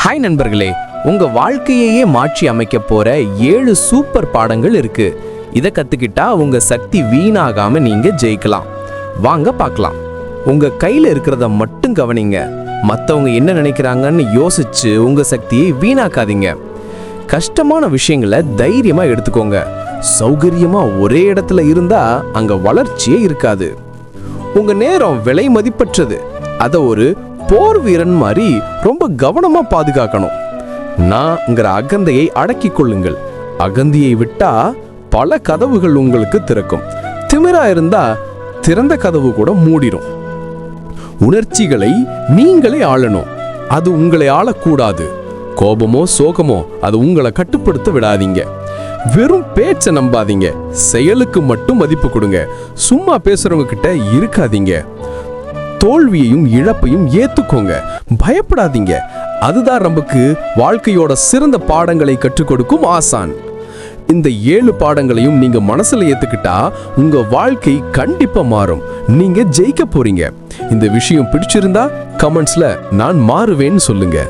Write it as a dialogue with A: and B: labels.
A: Hi நண்பர்களே உங்க வாழ்க்கையையே மாற்றி அமைக்க போற ஏழு சூப்பர் பாடங்கள் இருக்கு. இதை கத்துக்கிட்டா உங்க சக்தி வீணாகாம நீங்க ஜெயிக்கலாம். வாங்க பார்க்கலாம் உங்க கையில இருக்கிறத மட்டும் கவனிங்க. மற்றவங்க என்ன நினைக்கிறாங்கன்னு யோசிச்சு உங்க சக்தியை வீணாக்காதீங்க. கஷ்டமான விஷயங்களை தைரியமா எடுத்துக்கோங்க. சௌகரியமா ஒரே இடத்துல இருந்தா அங்க வளர்ச்சியே இருக்காது. உங்க நேரம் விலை மதிப்பற்றது. அதை ஒரு போர் வீரன் மாதிரி ரொம்ப கவனமா பாதுகாக்கணும். நான்ங்கிற அகந்தையை அடக்கி கொள்ளுங்கள். அகந்தியை விட்டா பல கதவுகள் உங்களுக்கு திறக்கும். திமிரா இருந்தா திறந்த கதவு கூட மூடிடும் உணர்ச்சிகளை நீங்களே ஆளணும். அது உங்களை ஆளக்கூடாது. கோபமோ சோகமோ அது உங்களை கட்டுப்படுத்த விடாதீங்க. வெறும் பேச்சை நம்பாதீங்க. செயலுக்கு மட்டும் மதிப்பு கொடுங்க. சும்மா பேசுறவங்க கிட்ட இருக்காதீங்க. தோல்வியையும் இழப்பையும் ஏத்துக்கோங்க. பயப்படாதீங்க. அதுதான் நமக்கு வாழ்க்கையோட சிறந்த பாடங்களை கற்றுக் கொடுக்கும் ஆசான். இந்த ஏழு பாடங்களையும் நீங்க மனசுல ஏத்துக்கிட்டா உங்க வாழ்க்கை கண்டிப்பா மாறும். நீங்க ஜெயிக்க போறீங்க. இந்த விஷயம் பிடிச்சிருந்தா கமெண்ட்ஸ்ல நான் மாறுவேன்னு சொல்லுங்க.